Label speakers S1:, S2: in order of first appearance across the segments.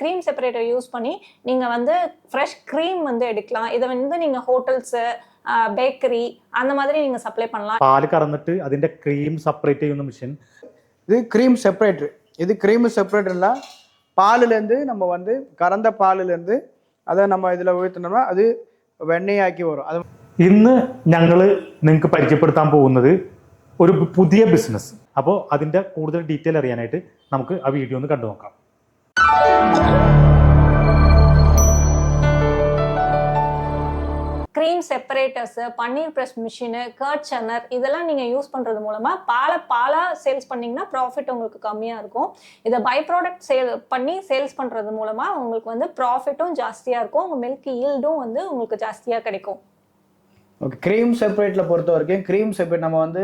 S1: Cream separator use பண்ணி நீங்கள் வந்து ஃப்ரெஷ் க்ரீம் வந்து எடுக்கலாம் இதை வந்து நீங்கள் ஹோட்டல்ஸு பேக்கரி அந்த மாதிரி நீங்கள் சப்ளை பண்ணலாம்
S2: പാല് കറന്നിട്ട് അതിന്റെ ക്രീം സെപ്പറേറ്റ് ചെയ്യുന്ന മെഷീൻ
S3: இது க்ரீம் செப்பரேட்டர் இது க்ரீம் செப்பரேட்டர்னா பாலுலேருந்து நம்ம வந்து கறந்த பாலுலேருந்து அதை நம்ம இதில் ஊற்றினோம்னா அது வெண்ணெயாக்கி வரும் அது
S2: ഇന്ന് ഞങ്ങൾ നിങ്ങൾക്ക് പരിചയപ്പെടുത്താൻ പോകുന്നത് ഒരു പുതിയ ബിസിനസ് അപ്പോൾ അതിന്റെ കൂടുതൽ ഡീറ്റെയിൽ അറിയാനായിട്ട് നമുക്ക് ആ വീഡിയോ ഒന്ന് കണ്ടു നോക്കാം
S1: cream separators paneer press machine curd churner இதெல்லாம் நீங்கள் யூஸ் பண்ணுறது மூலமாக பாலை பாலாக சேல்ஸ் பண்ணிங்கன்னா ப்ராஃபிட் உங்களுக்கு கம்மியாக இருக்கும். இதை பை ப்ராடக்ட் சேல் பண்ணி சேல்ஸ் பண்ணுறது மூலமாக உங்களுக்கு வந்து ப்ராஃபிட்டும் ஜாஸ்தியாக இருக்கும். உங்கள் மில்க் ஈல்டும் வந்து உங்களுக்கு ஜாஸ்தியாக கிடைக்கும்.
S3: ஓகே க்ரீம் செப்பரேட்டில் பொறுத்த வரைக்கும் க்ரீம் செப்பரேட் நம்ம வந்து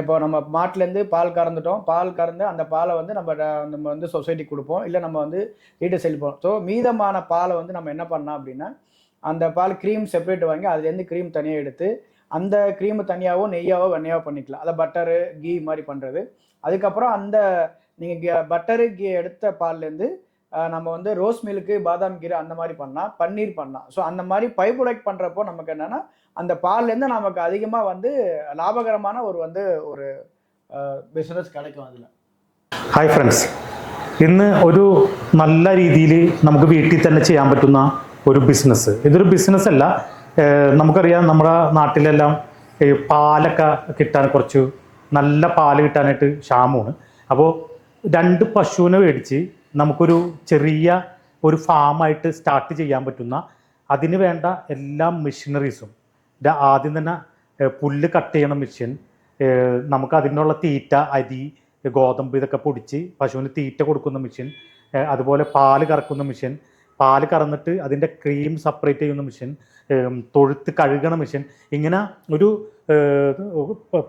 S3: இப்போ நம்ம மாட்டிலேருந்து பால் கறந்துட்டோம். பால் கறந்து அந்த பாலை வந்து நம்ம நம்ம வந்து சொசைட்டிக்கு கொடுப்போம். இல்லை நம்ம வந்து வீட்டை செல் ஸோ மீதமான பாலை வந்து நம்ம என்ன பண்ணலாம் அப்படின்னா அந்த பால் க்ரீம் செப்பரேட் வாங்கி அதுலேருந்து க்ரீம் தனியாக எடுத்து அந்த க்ரீமை தனியாகவோ நெய்யாவோ வெண்ணையாவோ பண்ணிக்கலாம். அதை பட்டரு கீ மாதிரி பண்ணுறது அதுக்கப்புறம் அந்த நீங்கள் பட்டரு கீ எடுத்த பால்லேருந்து நம்ம வந்து ரோஸ் மில்க்கு பாதாம் கீரை அந்த மாதிரி பண்ணலாம் பன்னீர் பண்ணலாம் ஸோ அந்த மாதிரி பை ப்ரொடக்ட் பண்ணுறப்போ நமக்கு என்னென்னா அந்த பால்லேருந்து நமக்கு அதிகமாக வந்து லாபகரமான ஒரு வந்து ഒരു ബിസിനസ് கிடைக்கும் അതിൽ
S2: ഹായ് ഫ്രണ്ട്സ് ഇന്ന് ഒരു നല്ല രീതിയിൽ നമുക്ക് വീട്ടിൽ തന്നെ ചെയ്യാൻ പറ്റുന്ന ഒരു ബിസിനസ് ഇതൊരു ബിസിനസ് അല്ല ഏഹ് നമുക്കറിയാം നമ്മുടെ നാട്ടിലെല്ലാം ഈ പാലൊക്കെ കിട്ടാൻ കുറച്ച് നല്ല പാല് കിട്ടാനായിട്ട് ക്ഷാമമാണ് അപ്പോൾ രണ്ട് പശുവിനെ മേടിച്ച് നമുക്കൊരു ചെറിയ ഒരു ഫാമായിട്ട് സ്റ്റാർട്ട് ചെയ്യാൻ പറ്റുന്ന അതിന് വേണ്ട എല്ലാ മെഷീനറീസും ആദ്യം തന്നെ പുല്ല് കട്ട് ചെയ്യണ മെഷീൻ നമുക്ക് അതിനുള്ള തീറ്റ അരി ഗോതമ്പ് ഇതൊക്കെ പൊടിച്ച് പശുവിന് തീറ്റ കൊടുക്കുന്ന മെഷീൻ അതുപോലെ പാൽ കറക്കുന്ന മെഷീൻ പാൽ കറന്നിട്ട് അതിന്റെ ക്രീം സെപ്പറേറ്റ് ചെയ്യുന്ന മെഷീൻ തൊഴുത്ത് കഴുകണ മെഷീൻ ഇങ്ങനെ ഒരു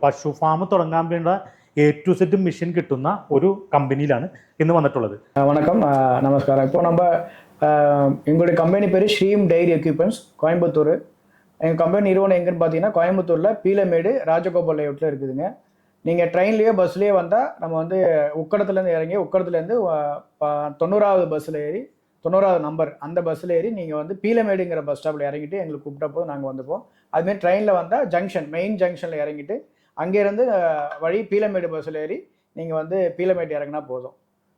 S2: പശു ഫാം തുടങ്ങാൻ വേണ്ട എ ടു സെറ്റ് മെഷീൻ കിട്ടുന്ന ഒരു കമ്പനിയിലാണ് ഇന്ന് വന്നിട്ടുള്ളത്
S3: வணக்கம் அஹ், நமஸ்காரம் இப்போ நம்ம அஹ், எங்களுடைய கம்பெனி பேர் ஸ்ரீம் டைரி எக்யூப்மெண்ட்ஸ் கோயம்புத்தூர் எங்கள் கம்பெனி நிறுவனம் எங்கன்னு பார்த்தீங்கன்னா கோயம்புத்தூரில் பீலமேடு ராஜகோபால் லேஅவுட்டில் இருக்குதுங்க நீங்கள் ட்ரெயின்லேயோ பஸ்லேயோ வந்தால் நம்ம வந்து உக்கடத்துலேருந்து இறங்கி உக்கடத்துலேருந்து அஹ், ப- தொண்ணூறாவது பஸ்ஸில் ஏறி தொண்ணூறாவது நம்பர் அந்த பஸ்ஸில் ஏறி நீங்கள் வந்து பீலமேடுங்கிற பஸ் ஸ்டாப்பில் இறங்கிட்டு எங்களுக்கு கூப்பிட்ட போது நாங்கள் வந்துப்போம் அதுமாரி ட்ரெயினில் வந்தால் ஜங்ஷன் மெயின் ஜங்ஷனில் இறங்கிட்டு அங்கேருந்து வழி பீலமேடு பஸ்ஸில் ஏறி நீங்கள் வந்து பீலமேடு இறங்கினா போதும்.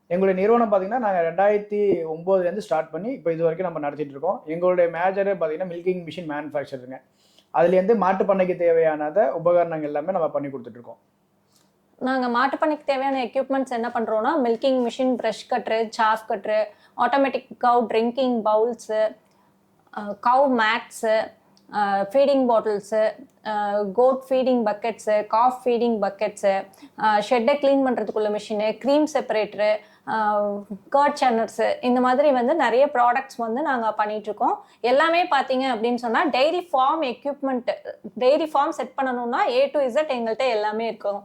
S3: எங்களுடைய நிறுவனம் பார்த்தீங்கன்னா நாங்கள் ரெண்டாயிரத்தி ஒம்போதுலேருந்து ஸ்டார்ட் பண்ணி இப்போ இது வரைக்கும் நம்ம நடத்திட்டு இருக்கோம். எங்களுடைய மேஜரே பார்த்தீங்கன்னா மில்கிங் மிஷின் மேனுஃபேக்சருங்க அதுலேருந்து மாட்டு பண்ணைக்கு தேவையான உபகரணங்கள் எல்லாமே நம்ம பண்ணி கொடுத்துட்ருக்கோம்
S1: நாங்கள் மாட்டுப்பண்ணைக்கு தேவையான எக்யூப்மெண்ட்ஸ் என்ன பண்ணுறோன்னா milking machine brush cutter chaff cutter automatic cow drinking bowls cow mats feeding bottles goat feeding buckets calf feeding buckets ஷெட்டை clean பண்ணுறதுக்குள்ள machine cream separator curd churners இந்த மாதிரி வந்து நிறைய ப்ராடக்ட்ஸ் வந்து நாங்கள் பண்ணிகிட்ருக்கோம் எல்லாமே பார்த்தீங்க அப்படின்னு சொன்னால் dairy farm equipment dairy farm set பண்ணணும்னா ஏ டு இசட் எங்கள்கிட்ட எல்லாமே இருக்கும்.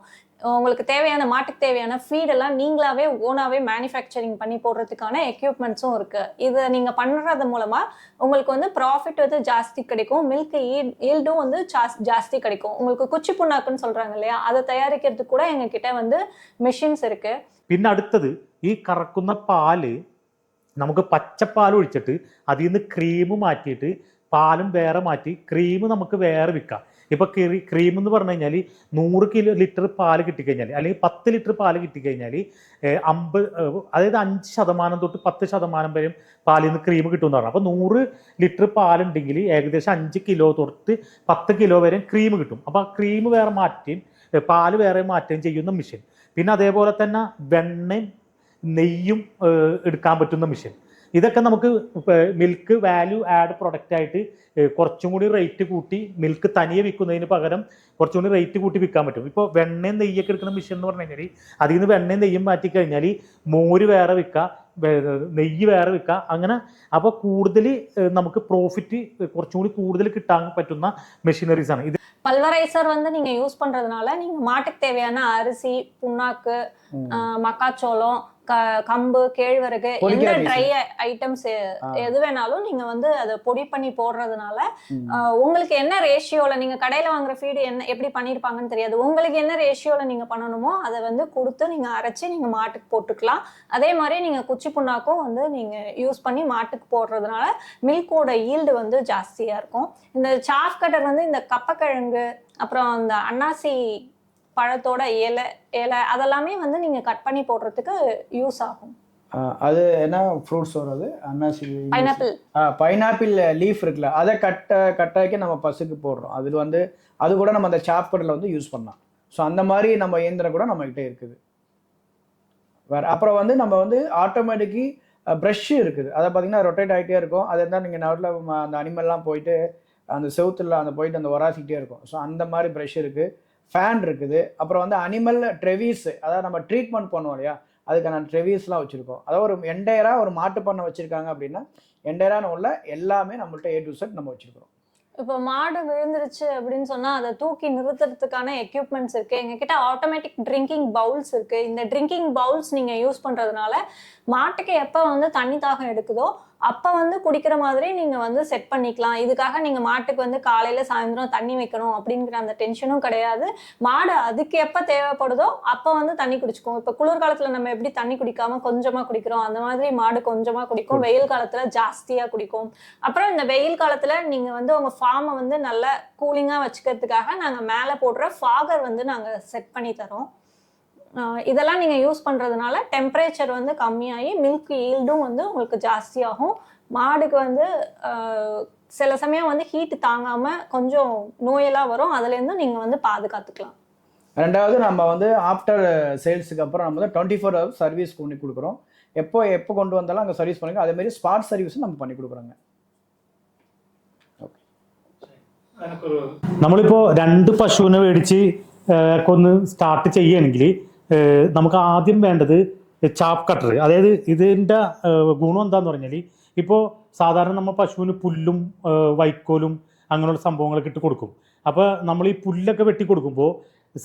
S1: உங்களுக்கு தேவையான மாட்டுக்கு தேவையான ஃபீடெல்லாம் நீங்களாவே ஓனாவே மேனுஃபேக்சரிங் பண்ணி போடுறதுக்கான எக்யூப்மெண்ட்ஸும் இருக்கு இதை நீங்க பண்றது மூலமா உங்களுக்கு வந்து ப்ராஃபிட் வந்து ஜாஸ்தி கிடைக்கும் மில்க் ஈல்டும் வந்து ஜாஸ்- ஜாஸ்தி கிடைக்கும் உங்களுக்கு குச்சி புண்ணாக்குன்னு சொல்றாங்க இல்லையா அதை தயாரிக்கிறதுக்கு கூட எங்க கிட்ட வந்து மிஷின்ஸ் இருக்கு
S2: പിന്നെ അടുത്തത് ഈ കറക്കുന്ന പാല് നമുക്ക് പച്ചപ്പാൽ ഒഴിച്ചിട്ട് അതിൽ നിന്ന് ക്രീം മാറ്റിയിട്ട് പാലും വേറെ മാറ്റി ക്രീം നമുക്ക് വേറെ വിൽക്കാം ഇപ്പൊ ക്രീം എന്ന് പറഞ്ഞു കഴിഞ്ഞാൽ നൂറ് കിലോ ലിറ്റർ പാൽ കിട്ടിക്കഴിഞ്ഞാൽ അല്ലെങ്കിൽ പത്ത് ലിറ്റർ പാൽ കിട്ടിക്കഴിഞ്ഞാൽ അമ്പത് ഏഹ്, അതായത് അഞ്ച് ശതമാനം തൊട്ട് പത്ത് ശതമാനം വരെ പാലിൽ നിന്ന് ക്രീം കിട്ടുമെന്ന് പറഞ്ഞു. അപ്പോൾ നൂറ് ലിറ്റർ പാലുണ്ടെങ്കിൽ ഏകദേശം അഞ്ച് കിലോ തൊട്ട് പത്ത് കിലോ വരെ ക്രീം കിട്ടും. അപ്പോൾ ആ ക്രീം വേറെ മാറ്റുകയും പാൽ വേറെ മാറ്റുകയും ചെയ്യുന്ന മെഷീൻ പിന്നെ അതേപോലെ തന്നെ വെണ്ണയും നെയ്യും എടുക്കാൻ പറ്റുന്ന മെഷീൻ ഇതൊക്കെ നമുക്ക് മിൽക്ക് വാല്യൂ ആഡ് പ്രൊഡക്റ്റ് ആയിട്ട് ഏഹ്, കുറച്ചും കൂടി റേറ്റ് കൂട്ടി മിൽക്ക് തനിയെ വിൽക്കുന്നതിന് പകരം കുറച്ചും കൂടി റേറ്റ് കൂട്ടി വിൽക്കാൻ പറ്റും ഇപ്പോൾ വെണ്ണയും നെയ്യൊക്കെ എടുക്കുന്ന മെഷീൻ എന്ന് പറഞ്ഞു കഴിഞ്ഞാൽ അതിൽ നിന്ന് വെണ്ണയും നെയ്യും മാറ്റി കഴിഞ്ഞാൽ മോര് വേറെ വിൽക്കുക നെയ്യ് വേറെ വിൽക്കുക അങ്ങനെ അപ്പോൾ കൂടുതൽ നമുക്ക് പ്രോഫിറ്റ് കുറച്ചും കൂടി കൂടുതൽ കിട്ടാൻ പറ്റുന്ന മെഷീനറീസ് ആണ് ഇത്
S1: பல்வரைசர் வந்து நீங்க யூஸ் பண்றதுனால நீங்க மாட்டுக்கு தேவையான அரிசி புண்ணாக்கு
S3: ம்.
S1: ஆஹ் மக்காச்சோளம் க- கம்பு கேழ்வரகு எந்த. Dry
S3: items.
S1: எது வேணாலும் நீங்க வந்து அதை பொடி பண்ணி போடுறதுனால உங்களுக்கு என்ன ரேஷியோல நீங்க கடையில வாங்குற ஃபீடு என்ன எப்படி பண்ணிருப்பாங்கன்னு தெரியாது உங்களுக்கு என்ன ரேஷியோல நீங்க பண்ணணுமோ அதை வந்து கொடுத்து நீங்க அரைச்சு நீங்க மாட்டுக்கு போட்டுக்கலாம் அதே மாதிரி நீங்க குச்சி புண்ணாக்கும் வந்து நீங்க யூஸ் பண்ணி மாட்டுக்கு போடுறதுனால மில்கோட ஈல்டு வந்து ஜாஸ்தியா இருக்கும் இந்த சாஃப் கட்டர் வந்து இந்த கப்பக்கிழங்கு அப்புறம் இந்த அன்னாசி பழத்தோட இலை இலை அதெல்லாமே வந்து நீங்க கட் பண்ணி போடுறதுக்கு யூஸ் ஆகும்.
S3: அது என்ன ஃப்ரூட்ஸ் வருது அன்னாசி
S1: பைனாப்பிள்
S3: பைனாப்பிள் லீஃப் இருக்குல்ல அதை கட்ட கட்டாக்கி நம்ம பசுக்கு போடுறோம். அதில் வந்து அது கூட நம்ம அந்த சாப்பரில் வந்து யூஸ் பண்ணலாம். ஸோ அந்த மாதிரி நம்ம இயந்திரம் கூட நம்மகிட்ட இருக்குது. வேற அப்புறம் வந்து நம்ம வந்து ஆட்டோமேட்டிக்கி ப்ரஷ் இருக்குது. அதை பார்த்தீங்கன்னா ரொட்டேட் ஆகிட்டே இருக்கும். அது இருந்தால் நீங்கள் நடுவில் அந்த அனிமல்லாம் போயிட்டு அந்த செவுத்துல அந்த போயிட்டு அந்த ஒராசிக்கிட்டே இருக்கும். ஸோ அந்த மாதிரி ப்ரஷ் இருக்குது ஃபேன் இருக்குது. அப்புறம் வந்து அனிமல் ட்ரெவிஸ் அதாவது நம்ம ட்ரீட்மெண்ட் பண்ணுவோம் இல்லையா? அதுக்கான ட்ரெவிஸ்லாம் வச்சுருக்கோம். அதாவது ஒரு என்டையராக ஒரு மாட்டு பண்ணை வச்சுருக்காங்க அப்படின்னா என்டையரான உள்ள எல்லாமே நம்மள்ட்ட ஏ டு செட் நம்ம வச்சுருக்கிறோம்.
S1: இப்போ மாடு விழுந்துருச்சு அப்படின்னு சொன்னால் அதை தூக்கி நிறுத்துறதுக்கான எக்யூப்மெண்ட்ஸ் இருக்குது எங்ககிட்ட ஆட்டோமேட்டிக் ட்ரிங்கிங் பவுல்ஸ் இருக்குது இந்த ட்ரிங்கிங் பவுல்ஸ் நீங்கள் யூஸ் பண்ணுறதுனால மாட்டுக்கு எப்போ வந்து தண்ணி தாகம் எடுக்குதோ அப்போ வந்து குடிக்கிற மாதிரி நீங்க வந்து செட் பண்ணிக்கலாம். இதுக்காக நீங்க மாட்டுக்கு வந்து காலையில சாயந்தரம் தண்ணி வைக்கணும் அப்படிங்கிற அந்த டென்ஷனும் கிடையாது. மாடு அதுக்கு எப்போ தேவைப்படுதோ அப்போ வந்து தண்ணி குடிச்சுக்கும். இப்போ குளிர்காலத்துல நம்ம எப்படி தண்ணி குடிக்காம கொஞ்சமா குடிக்கிறோம்? அந்த மாதிரி மாடு கொஞ்சமா குடிக்கும். வெயில் காலத்துல ஜாஸ்தியா குடிக்கும். அப்புறம் இந்த வெயில் காலத்துல நீங்க வந்து உங்க ஃபார்மை வந்து நல்லா கூலிங்கா வச்சுக்கிறதுக்காக நாங்க மேல போடுற ஃபாகர் வந்து நாங்க செட் பண்ணி தரோம். இதெல்லாம் நீங்க யூஸ் பண்றதுனால டெம்பரேச்சர் வந்து கம்மியாகி மில்க் ஈல்டும் வந்து உங்களுக்கு ஜாஸ்தியாகும் மாடுக்கு வந்து ஆஹ் சில சமயம் வந்து ஹீட் தாங்காம கொஞ்சம் நோயெல்லாம் வரும் அதுல இருந்து நீங்க வந்து பாதுகாத்துக்கலாம்
S3: ரெண்டாவது நம்ம வந்து ஆஃப்டர் சேல்ஸுக்கு அப்புறம் நம்ம வந்து டுவெண்ட்டி ஃபோர் ஹவர்ஸ் சர்வீஸ் பண்ணி கொடுக்குறோம் எப்போ எப்போ கொண்டு வந்தாலும் அங்கே சர்வீஸ் பண்ணுங்க அதே மாதிரி ஸ்பாட் சர்வீஸும் நம்ம பண்ணி கொடுக்குறோங்க
S2: നമ്മളിപ്പോൾ രണ്ട് പശുവിനെ മേടിച്ച് ഏഹ്, ഒന്ന് സ്റ്റാർട്ട് ചെയ്യുകയാണെങ്കിൽ ഏഹ്, നമുക്ക് ആദ്യം വേണ്ടത് ചാപ്പ് കട്ടർ. അതായത് ഇതിന്റെ ഗുണം എന്താന്ന് പറഞ്ഞാൽ ഇപ്പോൾ സാധാരണ നമ്മൾ പശുവിന് പുല്ലും വൈക്കോലും അങ്ങനെയുള്ള സംഭവങ്ങളൊക്കെ ഇട്ട് കൊടുക്കും. അപ്പോൾ നമ്മൾ ഈ പുല്ലൊക്കെ വെട്ടി കൊടുക്കുമ്പോൾ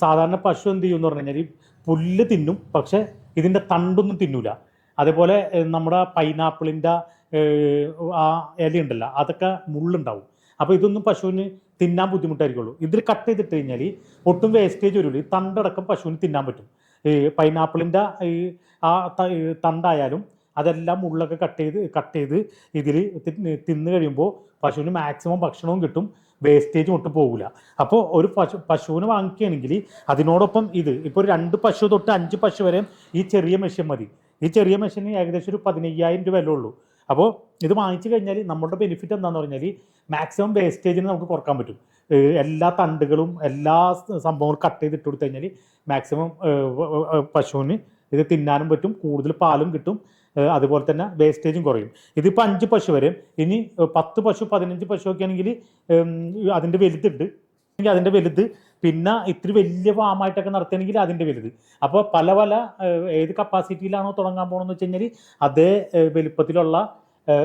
S2: സാധാരണ പശു എന്ത് ചെയ്യും എന്ന് പറഞ്ഞു കഴിഞ്ഞാൽ പുല്ല് തിന്നും പക്ഷേ ഇതിന്റെ തണ്ടൊന്നും തിന്നൂല. അതേപോലെ നമ്മുടെ പൈനാപ്പിളിന്റെ ആ ഇലയുണ്ടല്ലോ അതൊക്കെ മുള്ളുണ്ടാവും. അപ്പോൾ ഇതൊന്നും പശുവിന് തിന്നാൻ ബുദ്ധിമുട്ടായിരിക്കുള്ളൂ. ഇതിൽ കട്ട് ചെയ്തിട്ട് കഴിഞ്ഞാൽ ഒട്ടും വേസ്റ്റേജ് വരില്ല ഈ തണ്ടടക്കം പശുവിന് തിന്നാൻ പറ്റും. ഈ പൈനാപ്പിളിന്റെ ഈ ആ തണ്ടായാലും അതെല്ലാം ഉള്ളൊക്കെ കട്ട് ചെയ്ത് കട്ട് ചെയ്ത് ഇതിൽ തിന്ന് കഴിയുമ്പോൾ പശുവിന് മാക്സിമം ഭക്ഷണവും കിട്ടും. വേസ്റ്റേജ് ഒട്ടും പോകില്ല അപ്പോൾ ഒരു പശു പശുവിന് വാങ്ങിക്കുകയാണെങ്കിൽ അതിനോടൊപ്പം ഇത് ഇപ്പോൾ രണ്ട് പശു തൊട്ട് അഞ്ച് പശു വരെ ഈ ചെറിയ മെഷീൻ മതി. ഈ ചെറിയ മെഷീന് ഏകദേശം ഒരു പതിനയ്യായിരം രൂപ ഉള്ളൂ. അപ്പോൾ ഇത് വാങ്ങിച്ചു കഴിഞ്ഞാൽ നമ്മുടെ ബെനിഫിറ്റ് എന്താണെന്ന് പറഞ്ഞാൽ മാക്സിമം വേസ്റ്റേജിന് നമുക്ക് കുറയ്ക്കാൻ പറ്റും. എല്ലാ തണ്ടുകളും എല്ലാ സംഭവങ്ങളും കട്ട് ചെയ്തിട്ട് കൊടുത്തു കഴിഞ്ഞാൽ മാക്സിമം പശുവിന് ഇത് തിന്നാനും പറ്റും കൂടുതൽ പാലും കിട്ടും അതുപോലെ തന്നെ വേസ്റ്റേജും കുറയും. ഇതിപ്പോൾ അഞ്ച് പശു വരെ. ഇനി പത്ത് പശു പതിനഞ്ച് പശു ഒക്കെ ആണെങ്കിൽ അതിന്റെ വലുതുണ്ട് അതിന്റെ വലുത് പിന്നെ ഇത്തിരി വലിയ ഫാമായിട്ടൊക്കെ നടത്തുകയാണെങ്കിൽ അതിന്റെ വലുത്. അപ്പോൾ പല പല ഏത് കപ്പാസിറ്റിയിലാണോ തുടങ്ങാൻ പോകണമെന്ന് വെച്ച് കഴിഞ്ഞാൽ അതേ വലുപ്പത്തിലുള്ള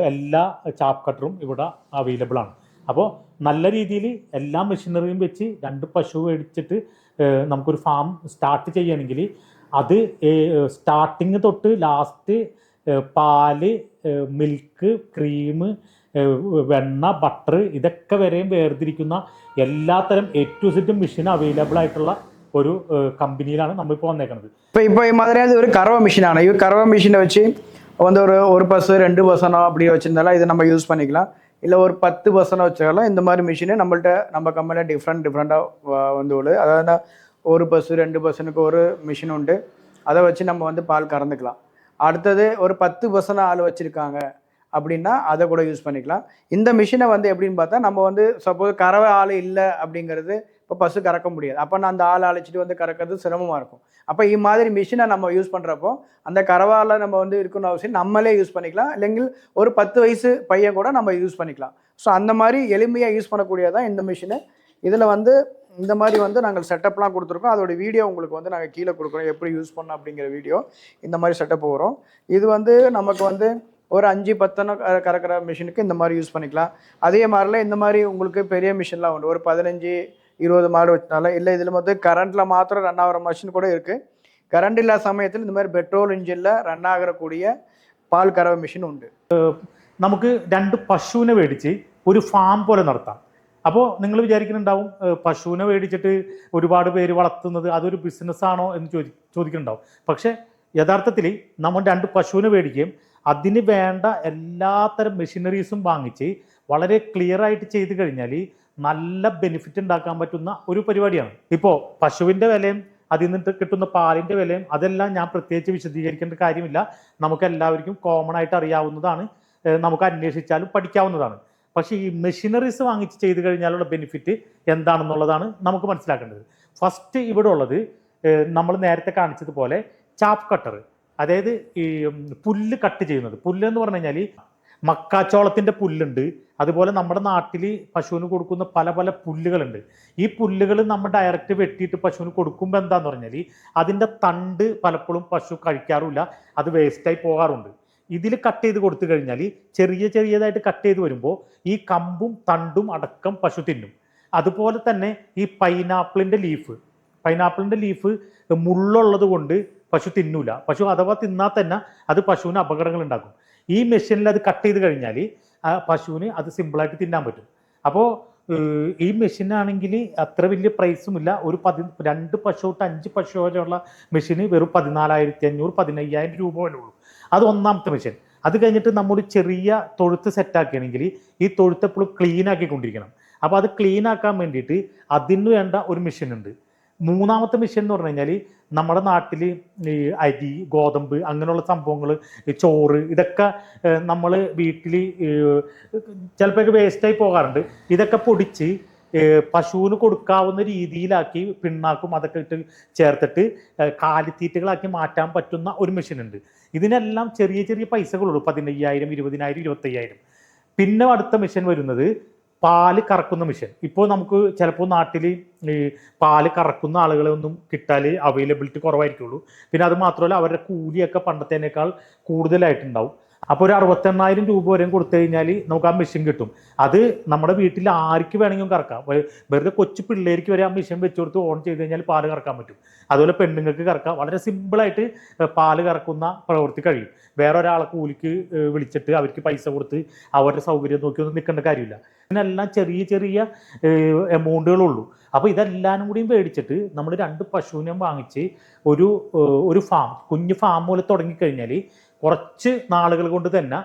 S2: എല്ലാ ചാപ്പ് കട്ടറും ഇവിടെ അവൈലബിൾ ആണ്. അപ്പോൾ നല്ല രീതിയിൽ എല്ലാ മെഷീനറിയും വെച്ച് രണ്ട് പശു മേടിച്ചിട്ട് ഏഹ് നമുക്കൊരു ഫാം സ്റ്റാർട്ട് ചെയ്യുകയാണെങ്കിൽ അത് സ്റ്റാർട്ടിങ് തൊട്ട് ലാസ്റ്റ് പാല് മിൽക്ക് ക്രീം വെണ്ണ ബട്ടർ ഇതൊക്കെ വരെയും വേർതിരിക്കുന്ന എല്ലാത്തരം A to Z machine available ആയിട്ടുള്ള ഒരു ഏഹ് കമ്പനിയിലാണ് നമ്മളിപ്പോൾ വന്നേക്കുന്നത്
S3: இப்போ இப்போ மாதிரியாவது ஒரு கறவை மிஷினான இது கறவை மிஷினை வச்சு வந்து ஒரு ஒரு பஸ் ரெண்டு பர்சனோ அப்படி வச்சிருந்தாலும் இதை நம்ம யூஸ் பண்ணிக்கலாம் இல்லை ஒரு பத்து பர்சனோ வச்சாலும் இந்த மாதிரி மிஷினு நம்மள்ட்ட நம்ம கம்பெனியில் டிஃப்ரெண்ட் டிஃப்ரெண்ட்டாக வந்து உள்ளது அதாவது ஒரு பஸ் ரெண்டு பர்சனுக்கு ஒரு மிஷின் உண்டு. அதை வச்சு நம்ம வந்து பால் கறந்துக்கலாம். அடுத்தது ஒரு பத்து பர்சனாக ஆள் வச்சுருக்காங்க அப்படின்னா அதை கூட யூஸ் பண்ணிக்கலாம். இந்த மிஷினை வந்து எப்படின்னு பார்த்தா நம்ம வந்து சப்போஸ் கறவை ஆள் இல்லை அப்படிங்கிறது இப்போ பஸ்ஸு கறக்க முடியாது. அப்போ நான் அந்த ஆள் அழைச்சிட்டு வந்து கறக்கிறது சிரமமாக இருக்கும். அப்போ இது மாதிரி மிஷினை நம்ம யூஸ் பண்ணுறப்போ அந்த கறவாவில் நம்ம வந்து இருக்கணும் அவசியம் நம்மளே யூஸ் பண்ணிக்கலாம். இல்லைங்க ஒரு பத்து வயசு பையன் கூட நம்ம யூஸ் பண்ணிக்கலாம். ஸோ அந்த மாதிரி எளிமையாக யூஸ் பண்ணக்கூடியதான் இந்த மிஷினு இதில் வந்து இந்த மாதிரி வந்து நாங்கள் செட்டப்லாம் கொடுத்துருக்கோம். அதோட வீடியோ உங்களுக்கு வந்து நாங்கள் கீழே கொடுக்குறோம். எப்படி யூஸ் பண்ணோம் அப்படிங்கிற வீடியோ இந்த மாதிரி செட்டப் வரும். இது வந்து நமக்கு வந்து ஒரு அஞ்சு பத்தனை கறக்கிற மிஷினுக்கு இந்த மாதிரி யூஸ் பண்ணிக்கலாம். அதே மாதிரிலாம் இந்த மாதிரி உங்களுக்கு பெரிய மிஷின்லாம் உண்டு. ஒரு பதினஞ்சு இருபது மாடு வச்சனால இல்லை இதில் வந்து கரண்ட்டில் மாத்திரம் ரன் ஆகிற மிஷின் கூட இருக்குது கரண்ட் இல்லாத சமயத்தில் இந்த மாதிரி பெட்ரோல் இன்ஜினில் ரன் ஆகக்கூடிய பால் கறவை மிஷின் உண்டு
S2: നമുക്ക് രണ്ട് പശുവിനെ മേടിച്ച് ഒരു ഫാം പോലെ നടത്താം അപ്പോൾ നിങ്ങൾ വിചാരിക്കുന്നുണ്ടാവും ഏഹ് പശുവിനെ മേടിച്ചിട്ട് ഒരുപാട് പേര് വളർത്തുന്നത് അതൊരു ബിസിനസ് ആണോ എന്ന് ചോദി ചോദിക്കുന്നുണ്ടാവും പക്ഷേ യഥാർത്ഥത്തിൽ നമ്മൾ രണ്ട് പശുവിനെ മേടിക്കുകയും അതിന് വേണ്ട എല്ലാത്തരം മെഷീനറീസും വാങ്ങിച്ച് വളരെ ക്ലിയർ ആയിട്ട് ചെയ്ത് കഴിഞ്ഞാൽ നല്ല ബെനിഫിറ്റ് ഉണ്ടാക്കാൻ പറ്റുന്ന ഒരു പരിപാടിയാണ്. ഇപ്പോൾ പശുവിന്റെ വിലയും അതിൽ നിന്ന് കിട്ടുന്ന പാലിന്റെ വിലയും അതെല്ലാം ഞാൻ പ്രത്യേകിച്ച് വിശദീകരിക്കേണ്ട കാര്യമില്ല. നമുക്ക് എല്ലാവർക്കും കോമൺ ആയിട്ട് അറിയാവുന്നതാണ്. നമുക്ക് അന്വേഷിച്ചാലും പഠിക്കാവുന്നതാണ്. പക്ഷേ ഈ മെഷീനറീസ് വാങ്ങിച്ച് ചെയ്ത് കഴിഞ്ഞാലുള്ള ബെനിഫിറ്റ് എന്താണെന്നുള്ളതാണ് നമുക്ക് മനസ്സിലാക്കേണ്ടത്. ഫസ്റ്റ് ഇവിടെ ഉള്ളത് നമ്മൾ നേരത്തെ കാണിച്ചതുപോലെ ചാപ്പ് കട്ടർ. അതായത് ഈ പുല്ല് കട്ട് ചെയ്യുന്നത്. പുല്ല് എന്ന് പറഞ്ഞു കഴിഞ്ഞാൽ മക്കാച്ചോളത്തിന്റെ പുല്ലുണ്ട്. അതുപോലെ നമ്മുടെ നാട്ടിൽ പശുവിന് കൊടുക്കുന്ന പല പല പുല്ലുകളുണ്ട്. ഈ പുല്ലുകൾ നമ്മൾ ഡയറക്റ്റ് വെട്ടിയിട്ട് പശുവിന് കൊടുക്കുമ്പോൾ എന്താന്ന് പറഞ്ഞാൽ അതിന്റെ തണ്ട് പലപ്പോഴും പശു കഴിക്കാറില്ല അത് വേസ്റ്റായി പോകാറുണ്ട്. ഇതിൽ കട്ട് ചെയ്ത് കൊടുത്തു കഴിഞ്ഞാൽ ചെറിയ ചെറിയതായിട്ട് കട്ട് ചെയ്ത് വരുമ്പോൾ ഈ കമ്പും തണ്ടും അടക്കം പശു തിന്നും. അതുപോലെ തന്നെ ഈ പൈനാപ്പിളിന്റെ ലീഫ് പൈനാപ്പിളിന്റെ ലീഫ് മുള്ളുള്ളത് കൊണ്ട് പശു തിന്നൂല. പശു അഥവാ തിന്നാൽ തന്നെ അത് പശുവിന് അപകടങ്ങൾ ഉണ്ടാക്കും. ഈ മെഷീനിൽ അത് കട്ട് ചെയ്ത് കഴിഞ്ഞാൽ പശുവിന് അത് സിമ്പിളായിട്ട് തിന്നാൻ പറ്റും. അപ്പോൾ ഈ മെഷീനാണെങ്കിൽ അത്ര വലിയ പ്രൈസും ഇല്ല. ഒരു പതി രണ്ട് പശു തൊട്ട് അഞ്ച് പശു വരെയുള്ള മെഷീന് വെറും പതിനാലായിരത്തി അഞ്ഞൂറ് പതിനയ്യായിരം രൂപ വരെ ഉള്ളൂ. അത് ഒന്നാമത്തെ മെഷീൻ. അത് കഴിഞ്ഞിട്ട് നമ്മൾ ചെറിയ തൊഴുത്ത് സെറ്റാക്കുകയാണെങ്കിൽ ഈ തൊഴുത്ത് എപ്പോഴും ക്ലീൻ ആക്കിക്കൊണ്ടിരിക്കണം. അപ്പോൾ അത് ക്ലീൻ ആക്കാൻ വേണ്ടിയിട്ട് അതിന് വേണ്ട ഒരു മെഷീൻ ഉണ്ട്. മൂന്നാമത്തെ മിഷൻ എന്ന് പറഞ്ഞു കഴിഞ്ഞാൽ നമ്മുടെ നാട്ടിൽ ഈ അരി ഗോതമ്പ് അങ്ങനെയുള്ള സംഭവങ്ങൾ ചോറ് ഇതൊക്കെ നമ്മൾ വീട്ടിൽ ചിലപ്പോൾ വേസ്റ്റായി പോകാറുണ്ട്. ഇതൊക്കെ പൊടിച്ച് പശുവിന് കൊടുക്കാവുന്ന രീതിയിലാക്കി പിണ്ണാക്കും അതൊക്കെ ഇട്ട് ചേർത്തിട്ട് കാലിത്തീറ്റകളാക്കി മാറ്റാൻ പറ്റുന്ന ഒരു മെഷീൻ ഉണ്ട്. ഇതിനെല്ലാം ചെറിയ ചെറിയ പൈസകളുള്ളൂ. പതിനയ്യായിരം ഇരുപതിനായിരം ഇരുപത്തയ്യായിരം. പിന്നെ അടുത്ത മെഷീൻ വരുന്നത് പാൽ കറക്കുന്ന മെഷീൻ ഇപ്പോൾ നമുക്ക് ചിലപ്പോൾ നാട്ടിൽ ഈ പാൽ കറക്കുന്ന ആളുകളെ ഒന്നും കിട്ടാൽ അവൈലബിലിറ്റി കുറവായിരിക്കുള്ളൂ. പിന്നെ അത് മാത്രമല്ല അവരുടെ കൂലിയൊക്കെ പണ്ടത്തേനേക്കാൾ കൂടുതലായിട്ടുണ്ടാവും. അപ്പോൾ ഒരു അറുപത്തെണ്ണായിരം രൂപ വരെയും കൊടുത്തു കഴിഞ്ഞാൽ നമുക്ക് ആ മെഷീൻ കിട്ടും. അത് നമ്മുടെ വീട്ടിൽ ആർക്ക് വേണമെങ്കിലും കറക്കാം. വെറുതെ കൊച്ചു പിള്ളേർക്ക് വരെ ആ മെഷീൻ വെച്ച് കൊടുത്ത് ഓൺ ചെയ്ത് കഴിഞ്ഞാൽ പാൽ കറക്കാൻ പറ്റും. അതുപോലെ പെണ്ണുങ്ങൾക്ക് കറക്കാം. വളരെ സിമ്പിളായിട്ട് പാൽ കറക്കുന്ന പ്രവൃത്തി കഴിയും. വേറെ ഒരാളെ കൂലിക്ക് വിളിച്ചിട്ട് അവർക്ക് പൈസ കൊടുത്ത് അവരുടെ സൗകര്യം നോക്കി ഒന്നും നിൽക്കേണ്ട കാര്യമില്ല. ഇതിനെല്ലാം ചെറിയ ചെറിയ എമൗണ്ടുകളുള്ളൂ അപ്പോൾ ഇതെല്ലാം കൂടിയും മേടിച്ചിട്ട് നമ്മൾ രണ്ട് പശുവിനെ വാങ്ങിച്ച് ഒരു ഒരു ഫാം കുഞ്ഞു ഫാം പോലെ തുടങ്ങിക്കഴിഞ്ഞാൽ കുറച്ച് നാളുകൾ കൊണ്ട് തന്നെ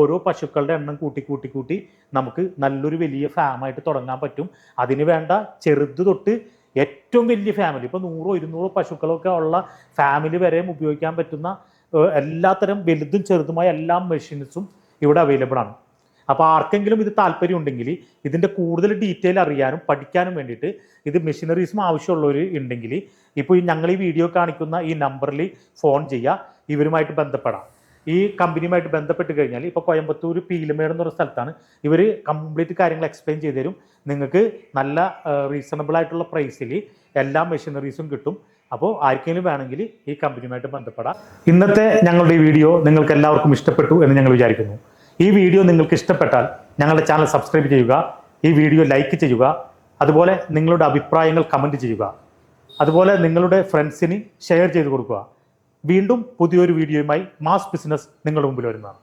S2: ഓരോ പശുക്കളുടെ എണ്ണം കൂട്ടി കൂട്ടി കൂട്ടി നമുക്ക് നല്ലൊരു വലിയ ഫാമായിട്ട് തുടങ്ങാൻ പറ്റും. അതിന് വേണ്ട ചെറുത് തൊട്ട് ഏറ്റവും വലിയ ഫാമിലി ഇപ്പോൾ നൂറോ ഇരുന്നൂറോ പശുക്കളൊക്കെ ഉള്ള ഫാമിലി വരെയും ഉപയോഗിക്കാൻ പറ്റുന്ന എല്ലാത്തരം വലുതും ചെറുതുമായ എല്ലാ മെഷീൻസും ഇവിടെ അവൈലബിൾ ആണ്. അപ്പോൾ ആർക്കെങ്കിലും ഇത് താല്പര്യം ഉണ്ടെങ്കിൽ ഇതിന്റെ കൂടുതൽ ഡീറ്റെയിൽ അറിയാനും പഠിക്കാനും വേണ്ടിയിട്ട് ഇത് മെഷീനറീസും ആവശ്യമുള്ളവർ ഉണ്ടെങ്കിൽ ഇപ്പോൾ ഈ ഞങ്ങൾ ഈ വീഡിയോ കാണിക്കുന്ന ഈ നമ്പറിൽ ഫോൺ ചെയ്യുക ഇവരുമായിട്ട് ബന്ധപ്പെടാം. ഈ കമ്പനിയുമായിട്ട് ബന്ധപ്പെട്ട് കഴിഞ്ഞാൽ ഇപ്പോൾ കോയമ്പത്തൂർ പീലമേട് എന്നൊരു സ്ഥലത്താണ് ഇവർ കംപ്ലീറ്റ് കാര്യങ്ങൾ എക്സ്പ്ലെയിൻ ചെയ്തു തരും. നിങ്ങൾക്ക് നല്ല റീസണബിൾ ആയിട്ടുള്ള പ്രൈസിൽ എല്ലാ മെഷീനറീസും കിട്ടും. അപ്പോൾ ആർക്കെങ്കിലും വേണമെങ്കിൽ ഈ കമ്പനിയുമായിട്ട് ബന്ധപ്പെടാം. ഇന്നത്തെ ഞങ്ങളുടെ ഈ വീഡിയോ നിങ്ങൾക്ക് എല്ലാവർക്കും ഇഷ്ടപ്പെട്ടു എന്ന് ഞങ്ങൾ വിചാരിക്കുന്നു. ഈ വീഡിയോ നിങ്ങൾക്ക് ഇഷ്ടപ്പെട്ടാൽ ഞങ്ങളുടെ ചാനൽ സബ്സ്ക്രൈബ് ചെയ്യുക ഈ വീഡിയോ ലൈക്ക് ചെയ്യുക അതുപോലെ നിങ്ങളുടെ അഭിപ്രായങ്ങൾ കമന്റ് ചെയ്യുക അതുപോലെ നിങ്ങളുടെ ഫ്രണ്ട്സിന് ഷെയർ ചെയ്ത് കൊടുക്കുക. വീണ്ടും പുതിയൊരു വീഡിയോയുമായി മാസ് ബിസിനസ് നിങ്ങളുടെ മുമ്പിൽ വരുന്നതാണ്.